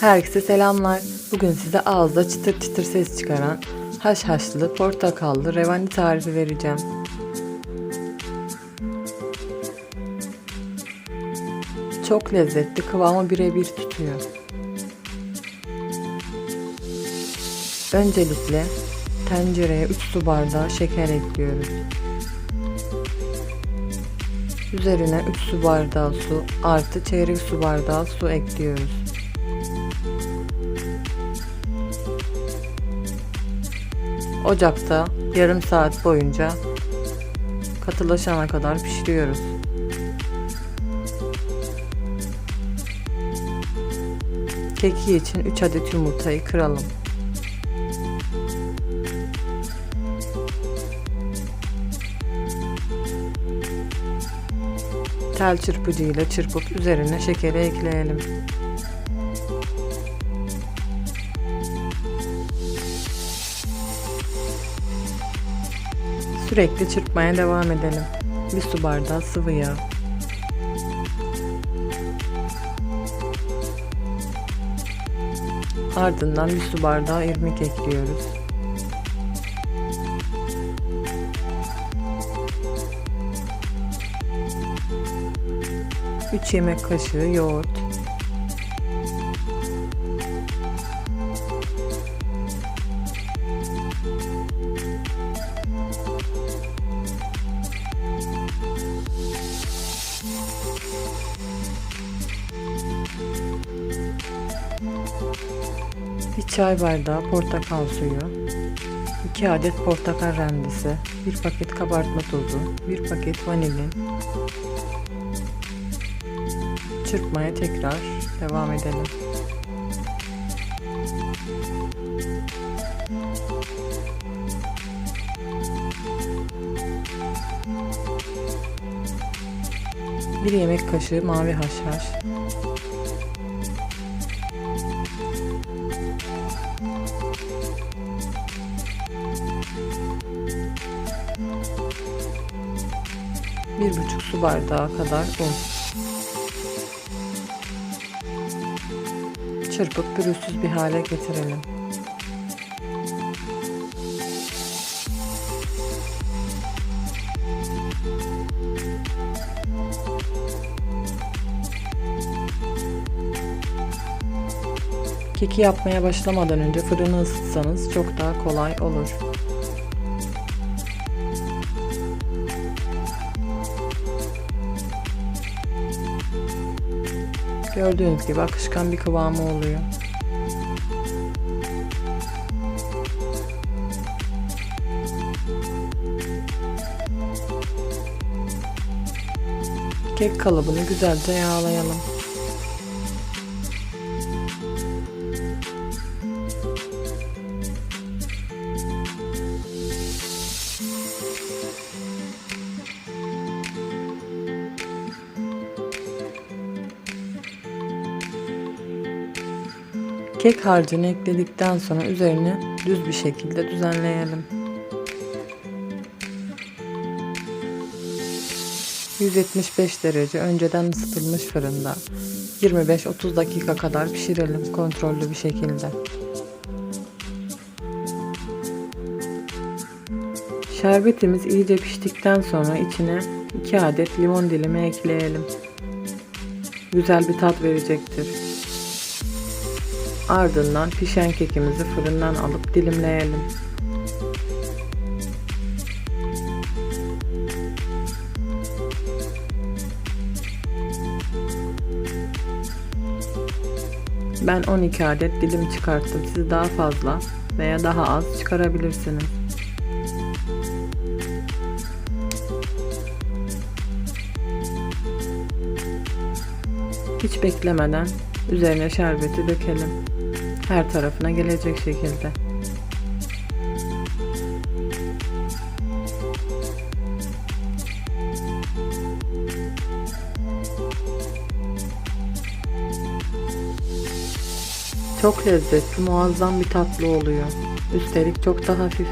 Herkese selamlar. Bugün size ağızda çıtır çıtır ses çıkaran haşhaşlı portakallı revani tarifi vereceğim. Çok lezzetli, kıvamı birebir tutuyor. Öncelikle tencereye 3 su bardağı şeker ekliyoruz. Üzerine 3 su bardağı su artı çeyrek su bardağı su ekliyoruz. Ocakta yarım saat boyunca katılaşana kadar pişiriyoruz. Keki için 3 adet yumurtayı kıralım. Tel çırpıcı ile çırpıp üzerine şekeri ekleyelim. Sürekli çırpmaya devam edelim. Bir su bardağı sıvı yağ. Ardından bir su bardağı irmik ekliyoruz. Üç yemek kaşığı yoğurt. Çay bardağı portakal suyu, 2 adet portakal rendesi, 1 paket kabartma tozu, 1 paket vanilin. Çırpmaya tekrar devam edelim. Bir yemek kaşığı mavi haşhaş, bir buçuk su bardağı kadar un. Çırpıp pürüzsüz bir hale getirelim. Keki yapmaya başlamadan önce fırını ısıtsanız çok daha kolay olur. Gördüğünüz gibi akışkan bir kıvamı oluyor. Kek kalıbını güzelce yağlayalım. Kek harcını ekledikten sonra üzerine düz bir şekilde düzenleyelim. 175 derece önceden ısıtılmış fırında 25-30 dakika kadar pişirelim kontrollü bir şekilde. Şerbetimiz iyice piştikten sonra içine 2 adet limon dilimi ekleyelim. Güzel bir tat verecektir. Ardından pişen kekimizi fırından alıp dilimleyelim. Ben 12 adet dilim çıkarttım. Siz daha fazla veya daha az çıkarabilirsiniz. Hiç beklemeden üzerine şerbeti dökelim. Her tarafına gelecek şekilde. Çok lezzetli, muazzam bir tatlı oluyor. Üstelik çok da hafif.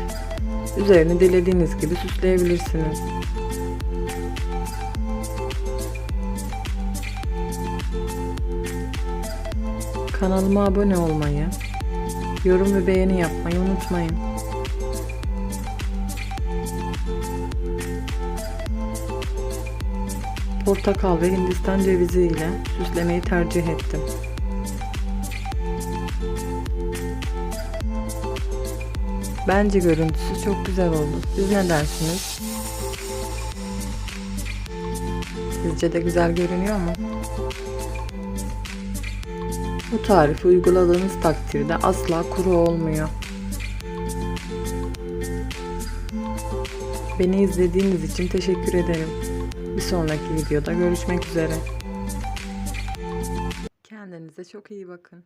Üzerini dilediğiniz gibi süsleyebilirsiniz. Kanalıma abone olmayı, yorum ve beğeni yapmayı unutmayın. Portakal ve Hindistan cevizi ile süslemeyi tercih ettim. Bence görüntüsü çok güzel oldu. Siz ne dersiniz? Sizce de güzel görünüyor mu? Bu tarifi uyguladığınız takdirde asla kuru olmuyor. Beni izlediğiniz için teşekkür ederim. Bir sonraki videoda görüşmek üzere. Kendinize çok iyi bakın.